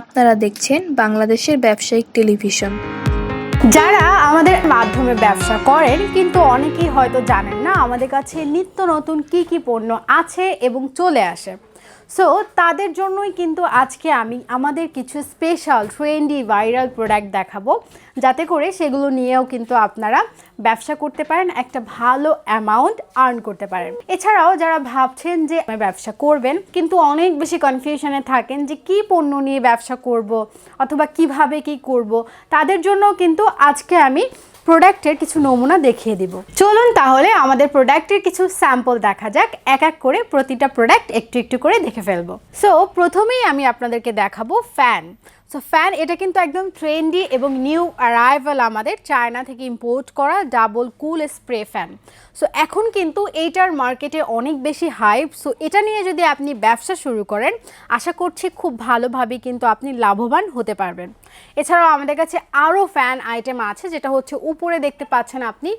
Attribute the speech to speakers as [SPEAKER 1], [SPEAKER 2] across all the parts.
[SPEAKER 1] আপনারা দেখছেন বাংলাদেশের ব্যবসায়িক টেলিভিশন।
[SPEAKER 2] যারা আমাদের মাধ্যমে ব্যবসা করেন, কিন্তু অনেকেই হয়তো জানেন না আমাদের কাছে নিত্য নতুন কি কি পণ্য আছে এবং চলে আসে। সো তাদের জন্যই কিন্তু আজকে আমি আমাদের কিছু স্পেশাল ট্রেন্ডি ভাইরাল প্রোডাক্ট দেখাবো। যাতে করে সেগুলো নিয়েও কিন্তু আপনারা ব্যবসা করতে পারেন, একটা ভালো অ্যামাউন্ট আর্ন করতে পারেন। এছাড়াও যারা ভাবছেন যে ব্যবসা করবেন, কিন্তু অনেক বেশি কনফিউশনে থাকেন যে কি পণ্য নিয়ে ব্যবসা করব, অথবা কীভাবে কি করব, তাদের জন্য কিন্তু আজকে আমি প্রোডাক্টের কিছু নমুনা দেখিয়ে দিব। চলুন তাহলে আমাদের প্রোডাক্টের কিছু স্যাম্পল দেখা যাক। এক এক করে প্রতিটা প্রোডাক্ট একটু একটু করে দেখে ফেলব। সো প্রথমেই আমি আপনাদেরকে দেখাবো ফ্যান। সো ফ্যান এটা কিন্তু একদম ট্রেন্ডি এবং নিউ অ্যারাইভাল আমাদের চায়না থেকে ইম্পোর্ট করা double cool spray fan so এখন কিন্তু এইটার মার্কেটে অনেক বেশি হাইপ সো এটা নিয়ে যদি আপনি ব্যবসা শুরু করেন, আশা করছি খুব ভালোভাবে কিন্তু আপনি লাভবান হতে পারবেন। এছাড়াও আমাদের কাছে আরও ফ্যান আইটেম আছে, যেটা হচ্ছে উপরে দেখতে পাচ্ছেন আপনি।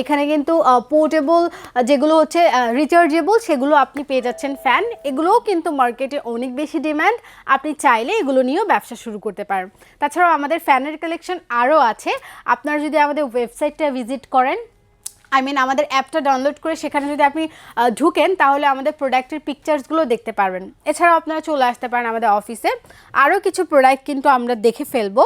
[SPEAKER 2] এখানে কিন্তু পোর্টেবল যেগুলো হচ্ছে রিচার্জেবল সেগুলো আপনি পেয়ে যাচ্ছেন ফ্যান এগুলোও কিন্তু মার্কেটে অনেক বেশি ডিম্যান্ড আপনি চাইলে এগুলো নিয়েও ব্যবসা শুরু করতে পারেন। তাছাড়াও আমাদের ফ্যানের কালেকশন আরও আছে। আপনারা যদি আমাদের ওয়েবসাইটটা ভিজিট করেন আই মিন আমাদের অ্যাপটা ডাউনলোড করে সেখানে যদি আপনি ঢুকেন, তাহলে আমাদের প্রোডাক্টের পিকচার্সগুলো দেখতে পারবেন। এছাড়াও আপনারা চলে আসতে পারেন আমাদের অফিসে আরও কিছু প্রোডাক্ট কিন্তু আমরা দেখে ফেলব।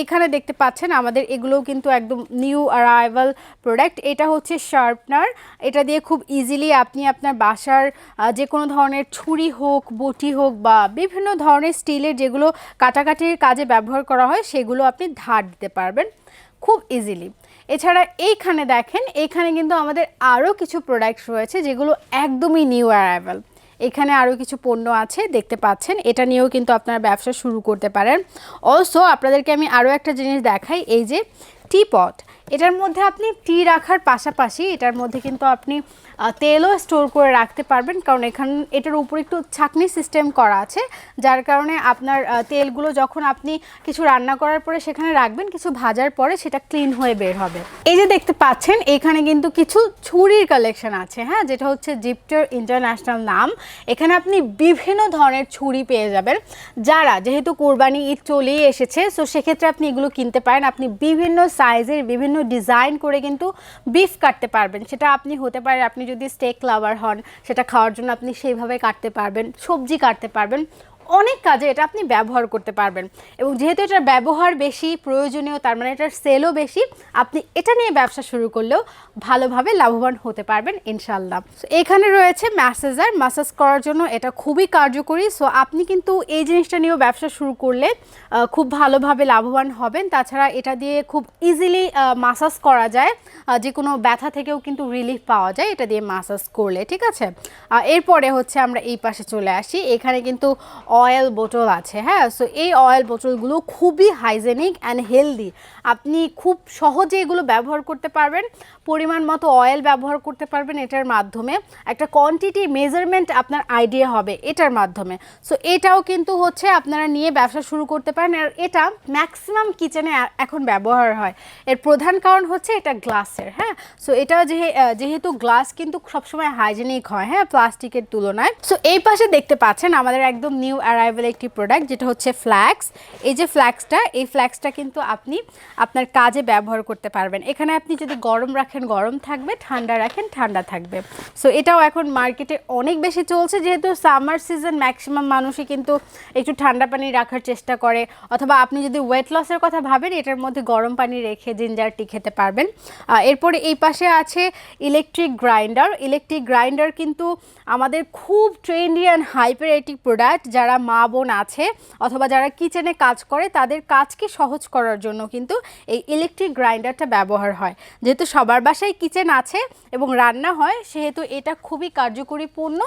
[SPEAKER 2] এখানে দেখতে পাচ্ছেন আমাদের এগুলোও কিন্তু একদম নিউ অ্যারাইভাল প্রোডাক্ট এটা হচ্ছে শার্পনার এটা দিয়ে খুব ইজিলি আপনি আপনার বাসার যে কোনো ধরনের ছুরি হোক, বটি হোক বা বিভিন্ন ধরনের স্টিলের যেগুলো কাটাকাটির কাজে ব্যবহার করা হয়, সেগুলো আপনি ধার দিতে পারবেন। খুব ইজিলি এছাড়া এইখানে দেখেন, এইখানে কিন্তু আমাদের আরও কিছু প্রোডাক্টস রয়েছে যেগুলো একদমই নিউ অ্যারাইভাল এখানে আরও কিছু পণ্য আছে, দেখতে পাচ্ছেন। এটা নিয়েও কিন্তু আপনারা ব্যবসা শুরু করতে পারেন। অলসো আপনাদেরকে আমি আরও একটা জিনিস দেখাই, এই যে টি পট এটার মধ্যে আপনি টি রাখার পাশাপাশি, এটার মধ্যে কিন্তু আপনি তেলও স্টোর করে রাখতে পারবেন। কারণ এখানে এটার উপর একটু ছাকনি সিস্টেম করা আছে। যার কারণে আপনার তেলগুলো যখন আপনি কিছু রান্না করার পরে সেখানে রাখবেন, কিছু ভাজার পরে সেটা ক্লিন হয়ে বের হবে। এই যে দেখতে পাচ্ছেন, এখানে কিন্তু কিছু ছুরির কালেকশন আছে হ্যাঁ? যেটা হচ্ছে জিপটার ইন্টারন্যাশনাল নাম। এখানে আপনি বিভিন্ন ধরনের ছুরি পেয়ে যাবেন। যারা যেহেতু কোরবানি ঈদ চলেই এসেছে সো সেক্ষেত্রে আপনি এগুলো কিনতে পারেন। আপনি বিভিন্ন সাইজের বিভিন্ন ডিজাইন করে কিন্তু বিফ কাটতে পারবেন। সেটা আপনি হতে পারে, আপনি যদি স্টেক লাভার হন সেটা খাওয়ার জন্য আপনি সেইভাবে কাটতে পারবেন সবজি কাটতে পারবেন। অনেক কাজে এটা আপনি ব্যবহার করতে পারবেন। এবং যেহেতু এটার ব্যবহার বেশি, প্রয়োজনীয়, তার মানে এটার সেলও বেশি, আপনি এটা নিয়ে ব্যবসা শুরু করলেও ভালোভাবে লাভবান হতে পারবেন ইনশাল্লাহ এখানে রয়েছে ম্যাসেজার মাসাজ করার জন্য এটা খুবই কার্যকরী। সো আপনি কিন্তু এই জিনিসটা নিয়েও ব্যবসা শুরু করলে খুব ভালোভাবে লাভবান হবেন। তাছাড়া এটা দিয়ে খুব ইজিলি মাসাজ করা যায়। যে কোনো ব্যথা থেকেও কিন্তু রিলিফ পাওয়া যায় এটা দিয়ে মাসাজ করলে, ঠিক আছে? এরপরে হচ্ছে আমরা এই পাশে চলে আসি। এখানে কিন্তু অয়েল বোটল আছে হ্যাঁ? সো এই অয়েল বোটলগুলো খুবই হাইজেনিক অ্যান্ড হেলদি আপনি খুব সহজে এগুলো ব্যবহার করতে পারবেন। পরিমাণ মতো অয়েল ব্যবহার করতে পারবেন এটার মাধ্যমে। একটা কোয়ান্টিটি মেজারমেন্ট আপনার আইডিয়া হবে এটার মাধ্যমে। সো এটাও কিন্তু হচ্ছে আপনারা নিয়ে ব্যবসা শুরু করতে পারেন আর এটা ম্যাক্সিমাম কিচেনে এখন ব্যবহার হয়। এর প্রধান কারণ হচ্ছে এটা গ্লাসের হ্যাঁ? সো এটা যেহে- যেহেতু গ্লাস কিন্তু সবসময় হাইজেনিক হয় হ্যাঁ? প্লাস্টিকের তুলনায়। সো এই পাশে দেখতে পাচ্ছেন আমাদের একদম নিউ অ্যারাইভেল একটি প্রোডাক্ট যেটা হচ্ছে ফ্ল্যাক্স এই যে ফ্ল্যাক্সটা এই ফ্ল্যাক্সটা কিন্তু আপনি আপনার কাজে ব্যবহার করতে পারবেন। এখানে আপনি যদি গরম রাখেন গরম থাকবে, ঠান্ডা রাখেন, ঠান্ডা থাকবে। সো এটাও এখন মার্কেটে অনেক বেশি চলছে, যেহেতু সামার সিজন ম্যাক্সিমাম মানুষই কিন্তু একটু ঠান্ডা পানি রাখার চেষ্টা করে। অথবা আপনি যদি ওয়েট লসের কথা ভাবেন, এটার মধ্যে গরম পানি রেখে জিঞ্জার টি খেতে পারবেন। এরপরে এই পাশে আছে ইলেকট্রিক গ্রাইন্ডার ইলেকট্রিক গ্রাইন্ডার কিন্তু আমাদের খুব ট্রেন্ডি অ্যান্ড হাইপার একটি প্রোডাক্ট যারা মা বোন আছে, অথবা যারা কিচেনে কাজ করে, তাদের কাজকে সহজ করার জন্য কিন্তু এই ইলেকট্রিক গ্রাইন্ডারটা ব্যবহার হয়। যেহেতু সবার বাসায় কিচেন আছে এবং রান্না হয়, সেহেতু এটা খুবই কার্যকরী পণ্য।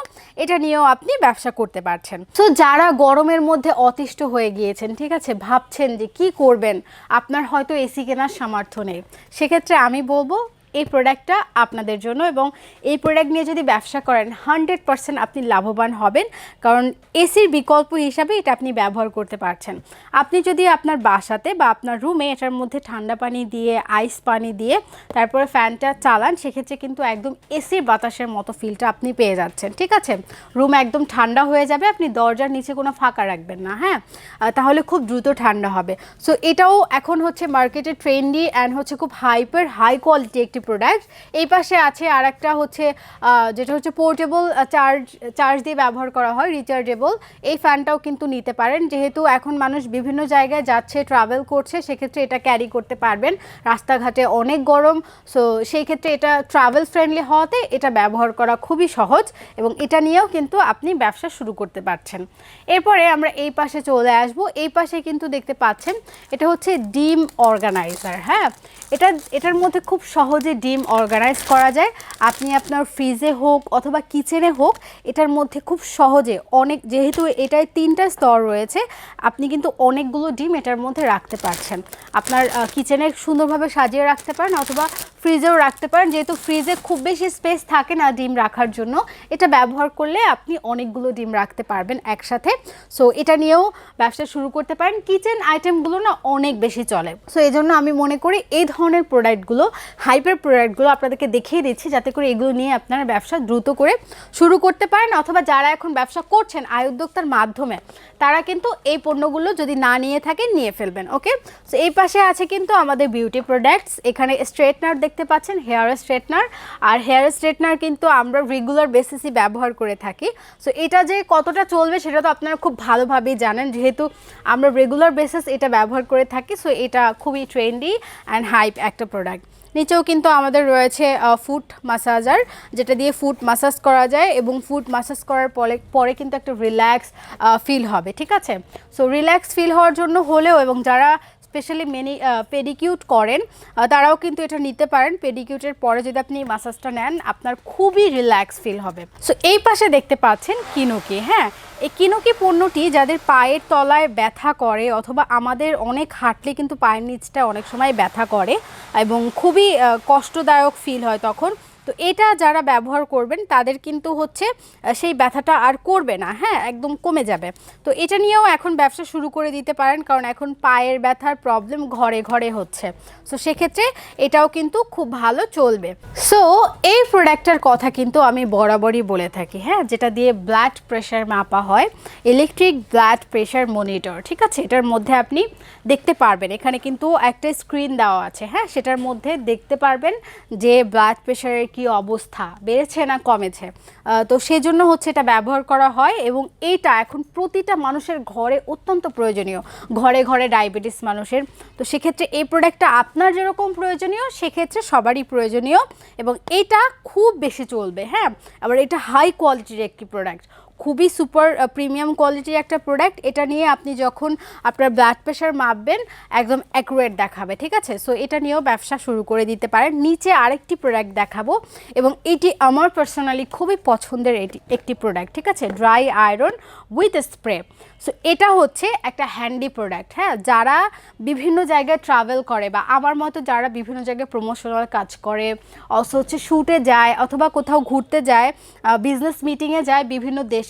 [SPEAKER 2] এটা নিয়েও আপনি ব্যবসা করতে পারছেন। তো যারা গরমের মধ্যে অতিষ্ঠ হয়ে গিয়েছেন, ঠিক আছে, ভাবছেন যে কি করবেন? আপনার হয়তো এসি কেনার সামর্থ্য নেই। সেক্ষেত্রে আমি বলব এই প্রোডাক্টটা আপনাদের জন্য এবং এই প্রোডাক্ট নিয়ে যদি ব্যবসা করেন হান্ড্রেড পার্সেন্ট আপনি লাভবান হবেন। কারণ এসির বিকল্প হিসাবে এটা আপনি ব্যবহার করতে পারছেন। আপনি যদি আপনার বাসাতে বা আপনার রুমে এটার মধ্যে ঠান্ডা পানি দিয়ে আইস পানি দিয়ে তারপরে ফ্যানটা চালান, সেক্ষেত্রে কিন্তু একদম এসির বাতাসের মতো ফিলটা আপনি পেয়ে যাচ্ছেন, ঠিক আছে? রুম একদম ঠান্ডা হয়ে যাবে, আপনি দরজার নিচে কোনো ফাঁকা রাখবেন না হ্যাঁ? তাহলে খুব দ্রুত ঠান্ডা হবে। সো এটাও এখন হচ্ছে মার্কেটে ট্রেন্ডি অ্যান্ড হচ্ছে খুব হাইপার হাই কোয়ালিটি একটি প্রোডাক্ট এই পাশে আছে আর একটা হচ্ছে যেটা হচ্ছে পোর্টেবল চার্জ চার্জ দিয়ে ব্যবহার করা হয় রিচার্জেবল এই ফ্যানটাও কিন্তু নিতে পারেন। যেহেতু এখন মানুষ বিভিন্ন জায়গায় যাচ্ছে ট্রাভেল করছে, সেক্ষেত্রে এটা ক্যারি করতে পারবেন। রাস্তাঘাটে অনেক গরম সো সেই ক্ষেত্রে এটা ট্রাভেল ফ্রেন্ডলি হওয়াতে এটা ব্যবহার করা খুবই সহজ এবং এটা নিয়েও কিন্তু আপনি ব্যবসা শুরু করতে পারছেন। এরপরে আমরা এই পাশে চলে আসব। এই পাশে কিন্তু দেখতে পাচ্ছেন, এটা হচ্ছে ডিম অর্গানাইজার হ্যাঁ? এটা, এটার মধ্যে খুব সহজে ডিম অর্গানাইজ করা যায়, আপনি আপনার ফ্রিজে হোক অথবা কিচেনে হোক, এটার মধ্যে খুব সহজে অনেক, যেহেতু এটায় তিনটা স্তর রয়েছে, আপনি কিন্তু অনেকগুলো ডিম এটার মধ্যে রাখতে পারছেন। আপনার কিচেনে সুন্দরভাবে সাজিয়ে রাখতে পারেন অথবা ফ্রিজেও রাখতে পারেন, যেহেতু ফ্রিজে খুব বেশি স্পেস থাকে না ডিম রাখার জন্য, এটা ব্যবহার করলে আপনি অনেকগুলো ডিম রাখতে পারবেন একসাথে। সো এটা নিয়েও ব্যবসা শুরু করতে পারেন। কিচেন আইটেমগুলো না অনেক বেশি চলে। সো এই জন্য আমি মনে করি এই ধরনের প্রোডাক্টগুলো হাইপার প্রোডাক্টগুলো আপনাদেরকে দেখিয়ে দিচ্ছি যাতে করে এগুলো নিয়ে আপনারা ব্যবসা দ্রুত করে শুরু করতে পারেন অথবা যারা এখন ব্যবসা করছেন, আয় উদ্যোক্তার মাধ্যমে, তারা কিন্তু এই পণ্যগুলো যদি না নিয়ে থাকেন, নিয়ে ফেলবেন ওকে সো এই পাশে আছে কিন্তু আমাদের বিউটি প্রোডাক্টস এখানে স্ট্রেটনার দেখতে পাচ্ছেন হেয়ার স্ট্রেটনার আর হেয়ার স্ট্রেটনার কিন্তু আমরা রেগুলার বেসিসই ব্যবহার করে থাকি। সো এটা যে কতটা চলবে সেটা তো আপনারা খুব ভালোভাবেই জানেন, যেহেতু আমরা রেগুলার বেসিস এটা ব্যবহার করে থাকি সো এটা খুবই ট্রেন্ডি অ্যান্ড হাইপ একটা প্রোডাক্ট নিচেও কিন্তু আমাদের রয়েছে ফুট মাসাজার যেটা দিয়ে ফুট মাসাজ করা যায় এবং ফুট মাসাজ করার পরে পরে কিন্তু একটা রিল্যাক্স ফিল হবে, ঠিক আছে? সো রিল্যাক্স ফিল হওয়ার জন্য হলেও এবং যারা স্পেশালি মেনি পেডিকিউট করেন তারাও কিন্তু এটা নিতে পারেন। পেডিকিউটের পরে যদি আপনি মাসাজটা নেন, আপনার খুবই রিল্যাক্স ফিল হবে। সো এই পাশে দেখতে পাচ্ছেন কিনুকি হ্যাঁ? এই কিনুকি পণ্যটি যাদের পায়ের তলায় ব্যথা করে অথবা আমাদের অনেক হাঁটলে কিন্তু পায়ের নিচটা অনেক সময় ব্যথা করে এবং খুবই কষ্টদায়ক ফিল হয় তখন তো এটা যারা ব্যবহার করবেন, তাদের কিন্তু হচ্ছে সেই ব্যথাটা আর করবে না হ্যাঁ একদম কমে যাবে। তো এটা নিয়েও এখন ব্যবসা শুরু করে দিতে পারেন, কারণ এখন পায়ের ব্যথার প্রবলেম ঘরে ঘরে হচ্ছে। সো সেক্ষেত্রে এটাও কিন্তু খুব ভালো চলবে। সো এই প্রোডাক্টটার কথা কিন্তু আমি বরাবরই বলে থাকি হ্যাঁ যেটা দিয়ে ব্লাড প্রেশার মাপা হয় ইলেকট্রিক ব্লাড প্রেশার মনিটর ঠিক আছে? এটার মধ্যে আপনি দেখতে পারবেন, এখানে কিন্তু একটা স্ক্রিন দেওয়া আছে হ্যাঁ সেটার মধ্যে দেখতে পারবেন যে ব্লাড প্রেশারের কি অবস্থা, বেড়েছে না কমেছে? তো সেজন্য হচ্ছে এটা ব্যবহার করা হয় এবং এইটা এখন প্রতিটা মানুষের ঘরে অত্যন্ত প্রয়োজনীয়। ঘরে ঘরে ডায়াবেটিস মানুষের। তো সেক্ষেত্রে এই প্রোডাক্টটা আপনার যেরকম প্রয়োজনীয়, সেক্ষেত্রে সবারই প্রয়োজনীয় এবং এটা খুব বেশি চলবে হ্যাঁ? আবার এটা হাই কোয়ালিটির একটি প্রোডাক্ট খুবই সুপার প্রিমিয়াম কোয়ালিটির একটা প্রোডাক্ট এটা নিয়ে আপনি যখন আপনার ব্লাড প্রেশার মাপবেন, একদম অ্যাকুরেট দেখাবে, ঠিক আছে? সো এটা নিয়েও ব্যবসা শুরু করে দিতে পারেন। নিচে আরেকটি প্রোডাক্ট দেখাবো, এবং এটি আমার পার্সোনালি খুবই পছন্দের এটি, একটি প্রোডাক্ট ঠিক আছে? Dry iron with spray so এটা হচ্ছে একটা হ্যান্ডি প্রোডাক্ট হ্যাঁ? যারা বিভিন্ন জায়গায় ট্রাভেল করে বা আমার মতো যারা বিভিন্ন জায়গায় প্রমোশনাল কাজ করে অলসো হচ্ছে শ্যুটে যায়, অথবা কোথাও ঘুরতে যায় বিজনেস মিটিংয়ে যায়, বিভিন্ন দেশে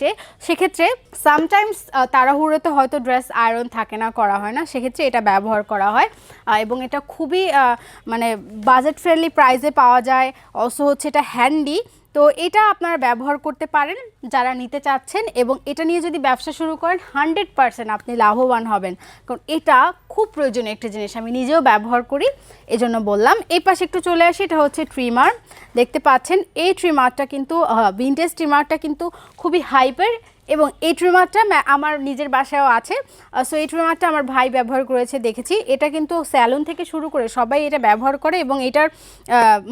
[SPEAKER 2] সেক্ষেত্রে সামটাইমস তাড়াহুড়োতে হয়তো ড্রেস আয়রন থাকে না, করা হয় না। সেক্ষেত্রে এটা ব্যবহার করা হয়। এবং এটা খুবই মানে বাজেট ফ্রেন্ডলি প্রাইসে পাওয়া যায়। অলসো হচ্ছে এটা হ্যান্ডি তো এটা আপনারা ব্যবহার করতে পারেন যারা নিতে চাচ্ছেন এবং এটা নিয়ে যদি ব্যবসা শুরু করেন হান্ড্রেড পারসেন্ট আপনি লাভবান হবেন। কারণ এটা খুব প্রয়োজনীয় একটা জিনিস, আমি নিজেও ব্যবহার করি, এজন্য বললাম। এই পাশে একটু চলে আসি, এটা হচ্ছে ট্রিমার দেখতে পাচ্ছেন, এই ট্রিমারটা কিন্তু ভিনটেজ ট্রিমারটা কিন্তু খুবই হাইপার এবং এই ট্রিমারটা আমার নিজের বাসায়ও আছে। সো এই ট্রিমারটা আমার ভাই ব্যবহার করেছে, দেখেছি। এটা কিন্তু স্যালুন থেকে শুরু করে সবাই এটা ব্যবহার করে এবং এটার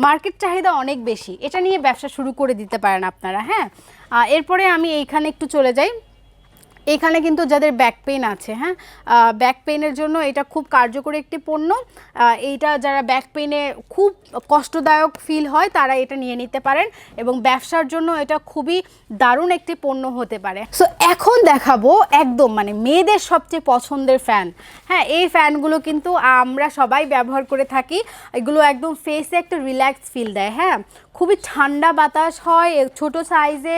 [SPEAKER 2] মার্কেট চাহিদা অনেক বেশি। এটা নিয়ে ব্যবসা শুরু করে দিতে পারেন আপনারা হ্যাঁ? এরপরে আমি এইখানে একটু চলে যাই। এখানে কিন্তু যাদের ব্যাক পেইন আছে হ্যাঁ? ব্যাক পেইনের জন্য এটা খুব কার্যকরী একটি পণ্য। এইটা যারা ব্যাক পেইনে খুব কষ্টদায়ক ফিল হয়, তারা এটা নিয়ে নিতে পারেন এবং ব্যবসার জন্য এটা খুবই দারুণ একটি পণ্য হতে পারে। সো এখন দেখাবো একদম মানে মেয়েদের সবচেয়ে পছন্দের ফ্যান হ্যাঁ এই ফ্যানগুলো কিন্তু আমরা সবাই ব্যবহার করে থাকি। এগুলো একদম ফেসে একটা রিল্যাক্স ফিল দেয় হ্যাঁ? খুবই ঠান্ডা বাতাস হয় ছোট সাইজে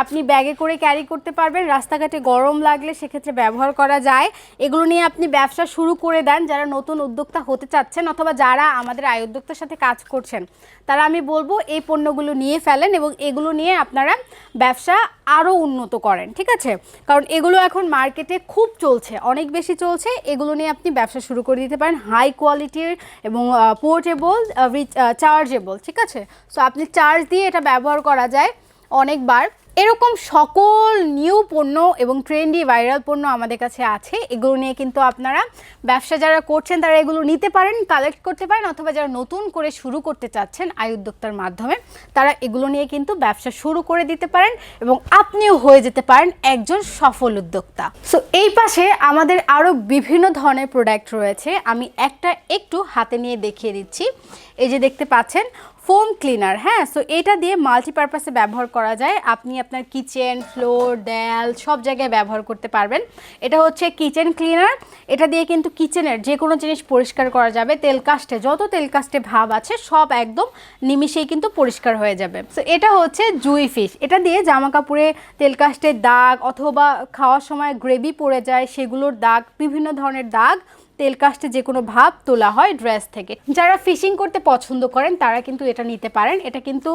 [SPEAKER 2] আপনি ব্যাগে করে ক্যারি করতে পারবেন। রাস্তাঘাটে গরম লাগলে সেক্ষেত্রে ব্যবহার করা যায়। এগুলো নিয়ে আপনি ব্যবসা শুরু করে দেন, যারা নতুন উদ্যোক্তা হতে চাচ্ছেন অথবা যারা আমাদের আয় উদ্যোক্তার সাথে কাজ করছেন, তারা আমি বলব এই পণ্যগুলো নিয়ে ফেলেন এবং এগুলো নিয়ে আপনারা ব্যবসা আরও উন্নত করেন, ঠিক আছে? কারণ এগুলো এখন মার্কেটে খুব চলছে, অনেক বেশি চলছে। এগুলো নিয়ে আপনি ব্যবসা শুরু করে দিতে পারেন। হাই কোয়ালিটির এবং পোর্টেবল রিচ চার্জেবল ঠিক আছে? সো আপনি চার্জ দিয়ে এটা ব্যবহার করা যায় অনেকবার। এরকম সকল নিউ পণ্য এবং ট্রেন্ডি ভাইরাল পণ্য আমাদের কাছে আছে। এগুলো নিয়ে কিন্তু আপনারা ব্যবসা যারা করছেন, তারা এগুলো নিতে পারেন কালেক্ট করতে পারেন অথবা যারা নতুন করে শুরু করতে চাচ্ছেন আয় উদ্যোক্তার মাধ্যমে, তারা এগুলো নিয়ে কিন্তু ব্যবসা শুরু করে দিতে পারেন এবং আপনিও হয়ে যেতে পারেন একজন সফল উদ্যোক্তা। সো এই পাশে আমাদের আরও বিভিন্ন ধরনের প্রোডাক্ট রয়েছে। আমি একটা একটু হাতে নিয়ে দেখিয়ে দিচ্ছি। এই যে দেখতে পাচ্ছেন ফোম ক্লিনার হ্যাঁ? সো এটা দিয়ে মাল্টিপারপাসে ব্যবহার করা যায়। আপনি আপনার কিচেন ফ্লোর দেয়াল সব জায়গায় ব্যবহার করতে পারবেন। এটা হচ্ছে কিচেন ক্লিনার এটা দিয়ে কিন্তু কিচেনের যে কোনো জিনিস পরিষ্কার করা যাবে। তেল কাস্টে, যত তেল কাস্টে ভাব আছে, সব একদম নিমিষেই কিন্তু পরিষ্কার হয়ে যাবে। সো এটা হচ্ছে জুই ফিশ এটা দিয়ে জামা কাপড়ে তেল কাস্টের দাগ অথবা খাওয়ার সময় গ্রেভি পড়ে যায়, সেগুলোর দাগ, বিভিন্ন ধরনের দাগ তেল কাস্টে যে কোনো ভাব তোলা হয় ড্রেস থেকে। যারা ফিশিং করতে পছন্দ করেন, তারা কিন্তু এটা নিতে পারেন। এটা কিন্তু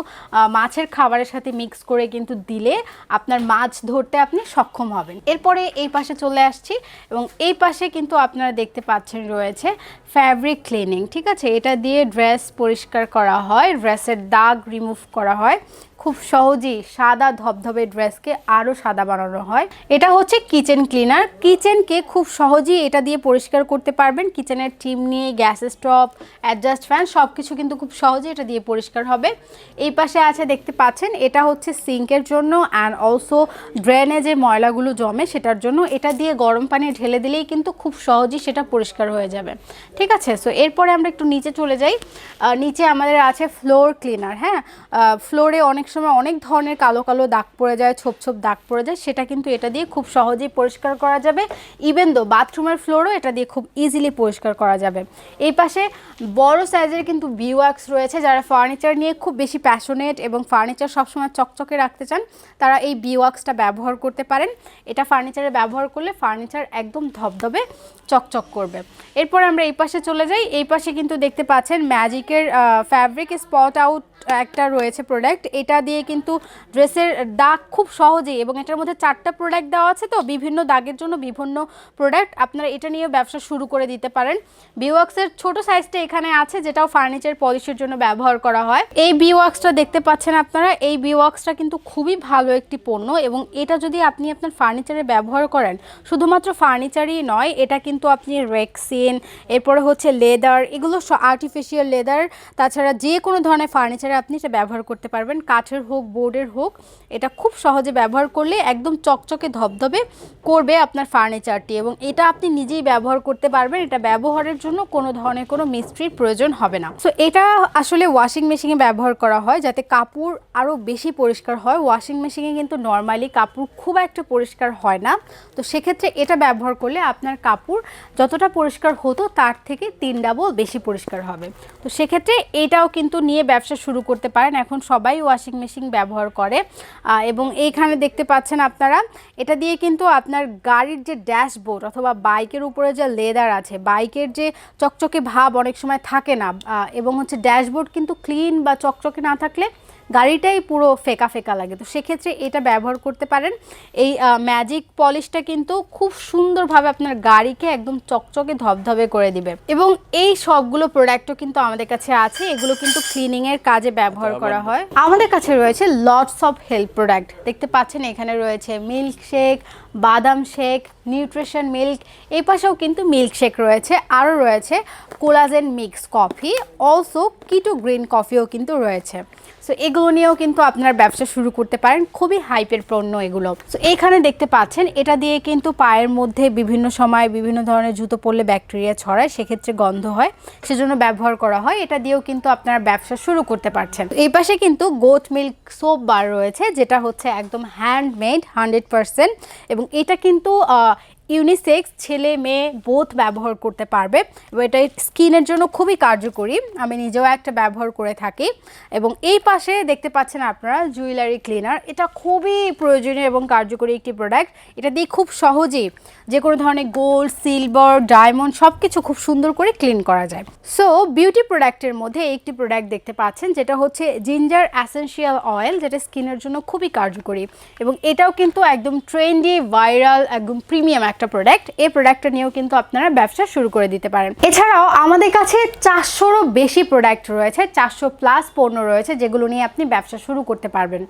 [SPEAKER 2] মাছের খাবারের সাথে মিক্স করে কিন্তু দিলে আপনার মাছ ধরতে আপনি সক্ষম হবেন। এরপরে এই পাশে চলে আসছি এবং এই পাশে কিন্তু আপনারা দেখতে পাচ্ছেন রয়েছে ফ্যাব্রিক ক্লিনিং ঠিক আছে? এটা দিয়ে ড্রেস পরিষ্কার করা হয় ড্রেসের দাগ রিমুভ করা হয়। খুব সহজেই সাদা ধবধবে ড্রেসকে আরও সাদা বানানো হয়। এটা হচ্ছে কিচেন ক্লিনার। কিচেনকে খুব সহজেই এটা দিয়ে পরিষ্কার করতে পারবেন। কিচেনের chimney gas stove, adjust fan সব কিছু কিন্তু খুব সহজেই এটা দিয়ে পরিষ্কার হবে। এই পাশে আছে দেখতে পাচ্ছেন, এটা হচ্ছে সিঙ্কের জন্য অ্যান্ড অলসো ড্রেনে যে ময়লাগুলো জমে সেটার জন্য। এটা দিয়ে গরম পানি ঢেলে দিলেই কিন্তু খুব সহজেই সেটা পরিষ্কার হয়ে যাবে। ঠিক আছে? সো এরপরে আমরা একটু নিচে চলে যাই। নিচে আমাদের আছে ফ্লোর ক্লিনার হ্যাঁ? ফ্লোরে অনেক সময় অনেক ধরনের কালো কালো দাগ পড়ে যায়, ছোপ ছোপ দাগ পড়ে যায়, সেটা কিন্তু এটা দিয়ে খুব সহজেই পরিষ্কার করা যাবে। ইভেন দো বাথরুমের ফ্লোরও এটা দিয়ে খুব ইজিলি পরিষ্কার করা যাবে। এই পাশে বড় সাইজের কিন্তু বিওয়াক্স রয়েছে, যারা ফার্নিচার নিয়ে খুব বেশি প্যাশনেট এবং ফার্নিচার সবসময় চকচকে রাখতে চান, তারা এই বিওয়াক্সটা ব্যবহার করতে পারেন। এটা ফার্নিচারে ব্যবহার করলে ফার্নিচার একদম ধবধবে, চকচক করবে। এরপর আমরা এই পাশে চলে যাই। এই পাশে কিন্তু দেখতে পাচ্ছেন ম্যাজিকের ফ্যাব্রিক স্পট আউট একটা রয়েছে প্রোডাক্ট এটা দিয়ে কিন্তু ড্রেসের দাগ খুব সহজেই এবং এটার মধ্যে চারটা প্রোডাক্ট দেওয়া আছে তো, বিভিন্ন দাগের জন্য বিভিন্ন প্রোডাক্ট আপনারা এটা নিয়ে ব্যবসা শুরু করে দিতে পারেন। বিওয়াক্সের ছোট সাইজটা এখানে আছে, যেটাও ফার্নিচার পলিশের জন্য ব্যবহার করা হয়। এই বিওয়াক্সটা দেখতে পাচ্ছেন আপনারা, এই বিওয়াক্সটা কিন্তু খুবই ভালো একটি পণ্য এবং এটা যদি আপনি আপনার ফার্নিচারে ব্যবহার করেন, শুধুমাত্র ফার্নিচারই নয়, এটা কিন্তু আপনি রেক্সিন এরপরে হচ্ছে লেদার এগুলো আর্টিফিশিয়াল লেদার তাছাড়া যে কোনো ধরনের ফার্নিচারে আপনি এটা ব্যবহার করতে পারবেন। কাঠের হোক, বোর্ডের হোক, এটা খুব সহজে ব্যবহার করলে একদম চকচকে ধবধবে করবে আপনার ফার্নিচারটি এবং এটা আপনি নিজেই ব্যবহার করতে পারবেন। এটা ব্যবহারের জন্য কোনো ধরনের কোনো মিস্ত্রির প্রয়োজন হবে না। সো এটা আসলে ওয়াশিং মেশিনে ব্যবহার করা হয় যাতে কাপড় আরও বেশি পরিষ্কার হয়। ওয়াশিং মেশিনে কিন্তু নর্মালি কাপড় খুব একটা পরিষ্কার হয় না। তো সেক্ষেত্রে এটা ব্যবহার করলে আপনার কাপড় যতটা পরিষ্কার হতো তার থেকে তিন ডাবল বেশি পরিষ্কার হবে। তো সেক্ষেত্রে এটাও কিন্তু নিয়ে ব্যবসা শুরু করতে পারেন। এখন সবাই ওয়াশিং মেশিন ব্যবহার করে। এবং এইখানে দেখতে পাচ্ছেন আপনারা, এটা দিয়ে কিন্তু আপনার গাড়ির যে ড্যাশবোর্ড অথবা বাইকের উপরে যে লেদার আছে বাইকের যে চকচকে ভাব অনেক সময় থাকে না এবং হচ্ছে ড্যাশবোর্ড কিন্তু ক্লিন বা চকচকে না থাকলে গাড়িটাই পুরো ফেকা ফেকা লাগে। তো সেক্ষেত্রে এটা ব্যবহার করতে পারেন। এই ম্যাজিক পলিশটা কিন্তু খুব সুন্দরভাবে আপনার গাড়িকে একদম চকচকে ধবধবে করে দিবে। এবং এই সবগুলো প্রোডাক্টও কিন্তু আমাদের কাছে আছে। এগুলো কিন্তু ক্লিনিংয়ের কাজে ব্যবহার করা হয়। আমাদের কাছে রয়েছে লটস অফ হেলথ প্রোডাক্ট দেখতে পাচ্ছেন এখানে রয়েছে মিল্ক শেক বাদাম শেক নিউট্রিশন মিল্ক এই পাশেও কিন্তু মিল্ক শেক রয়েছে। আরও রয়েছে collagen mix coffee also keto green কফিও কিন্তু রয়েছে। সো এগুলো নিয়েও কিন্তু আপনার ব্যবসা শুরু করতে পারেন। খুবই হাইপের পণ্য এগুলো। সো এইখানে দেখতে পাচ্ছেন, এটা দিয়ে কিন্তু পায়ের মধ্যে বিভিন্ন সময় বিভিন্ন ধরনের জুতো পরলে ব্যাকটেরিয়া ছড়ায়, সেক্ষেত্রে গন্ধ হয়, সেজন্য ব্যবহার করা হয়। এটা দিয়েও কিন্তু আপনারা ব্যবসা শুরু করতে পারছেন। এই পাশে কিন্তু গোট মিল্ক সোপ বার রয়েছে, যেটা হচ্ছে একদম হ্যান্ডমেড হান্ড্রেড পারসেন্ট এবং এটা কিন্তু ইউনিসেক্স ছেলে, মেয়ে বোথ ব্যবহার করতে পারবে। এবং এটা স্কিনের জন্য খুবই কার্যকরী। আমি নিজেও একটা ব্যবহার করে থাকি। এবং এই পাশে দেখতে পাচ্ছেন আপনারা জুয়েলারি ক্লিনার এটা খুবই প্রয়োজনীয় এবং কার্যকরী একটি প্রোডাক্ট এটা দিয়ে খুব সহজেই যে কোনো ধরনের গোল্ড সিলভার ডায়মন্ড সব কিছু খুব সুন্দর করে ক্লিন করা যায়। সো বিউটি প্রোডাক্টের মধ্যে একটি প্রোডাক্ট দেখতে পাচ্ছেন, যেটা হচ্ছে জিঞ্জার অ্যাসেন্সিয়াল অয়েল যেটা স্কিনের জন্য খুবই কার্যকরী। এবং এটাও কিন্তু একদম ট্রেন্ডি ভাইরাল একদম প্রিমিয়াম একটা প্রোডাক্ট এই প্রোডাক্টটা নিয়েও কিন্তু আপনারা ব্যবসা শুরু করে দিতে পারেন। এছাড়াও আমাদের কাছে চারশোরও বেশি প্রোডাক্ট রয়েছে, চারশো প্লাস পণ্য রয়েছে যেগুলো নিয়ে আপনি ব্যবসা শুরু করতে পারবেন।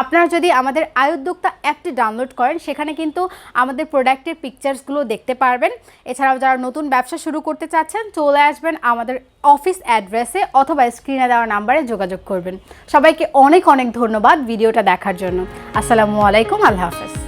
[SPEAKER 2] আপনারা যদি আমাদের আয়োদ্যোক্তা অ্যাপটি ডাউনলোড করেন, সেখানে কিন্তু আমাদের প্রোডাক্টের পিকচার্সগুলো দেখতে পারবেন। এছাড়াও যারা নতুন ব্যবসা শুরু করতে চাচ্ছেন, চলে আসবেন আমাদের অফিস অ্যাড্রেসে অথবা স্ক্রিনে দেওয়া নাম্বারে যোগাযোগ করবেন। সবাইকে অনেক অনেক ধন্যবাদ ভিডিওটা দেখার জন্য। আসসালামু আলাইকুম, আল্লাহ হাফেজ।